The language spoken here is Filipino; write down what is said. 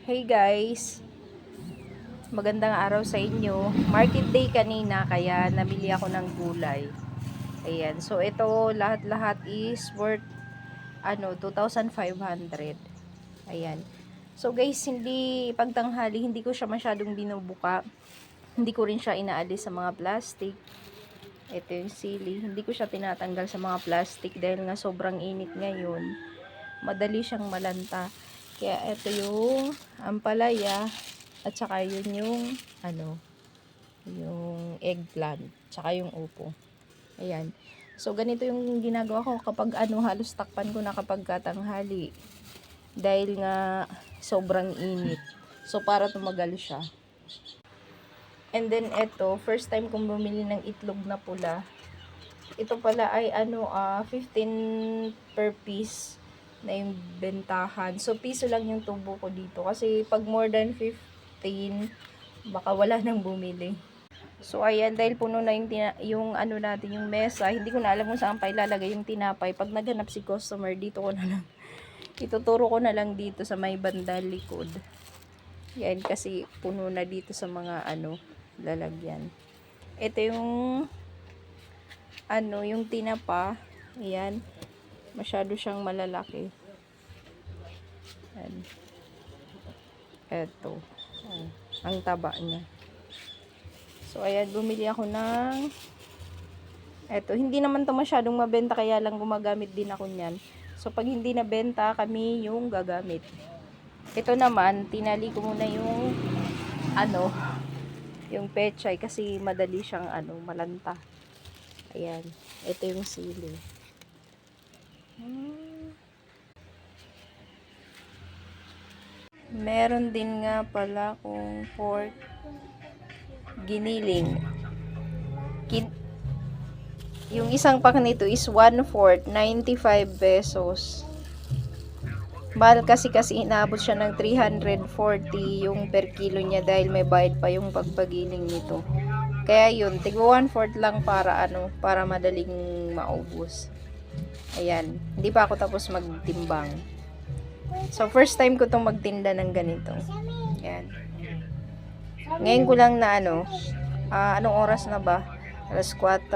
Hey guys! Magandang araw sa inyo. Market day kanina kaya nabili ako ng gulay. Ayan. So ito lahat-lahat is worth ano 2,500. Ayan. So guys, hindi pagtanghali hindi ko siya masyadong binubuka. Hindi ko rin siya inaalis sa mga plastic. Ito yung sili. Hindi ko siya tinatanggal sa mga plastic dahil nga sobrang init ngayon. Madali siyang malanta. Kaya ito yung ampalaya at saka yun yung ano yung eggplant tsaka yung upo. Ayan. So ganito yung ginagawa ko kapag ano halos takpan ko na kapag katanghali. Dahil nga sobrang init. So para tumagal siya. And then ito, first time kong bumili ng itlog na pula. Ito pala ay ano ah 15 per piece na yung bentahan. So, piso lang yung tubo ko dito. Kasi, pag more than 15, baka wala nang bumili. So, ayan, dahil puno na yung, yung ano natin, yung mesa, hindi ko na alam kung saan pa ilalagay yung tinapay. Pag naghanap si customer, dito ko na lang, ituturo ko na lang dito sa may banda likod. Yan, kasi puno na dito sa mga, ano, lalagyan. Ito yung, ano, yung tinapa, ayan, masyado siyang malalaki. Ayan. Eto. Ayan. Ang taba niya. So, ayan, bumili ako ng eto. Hindi naman to masyadong mabenta, kaya lang gumagamit din ako niyan. So, pag hindi nabenta, kami yung gagamit. Ito naman, tinali ko muna yung ano, yung pechay kasi madali siyang ano, malanta. Ayan. Ito yung sili. Meron din nga pala kung pork giniling. Kin yung isang pack nito is 1 fourth, 95 pesos. Mahal kasi kasi inaabot siya ng 340 yung per kilo niya dahil may bayad pa yung pagpagiling nito. Kaya yun, tigwa 1 fourth lang para ano, para madaling maubos. Ayan. Hindi pa ako tapos magtimbang. So, first time ko itong magtinda ng ganito. Ayan. Ngayon ko lang na ano, ah, anong oras na ba? Alas 4.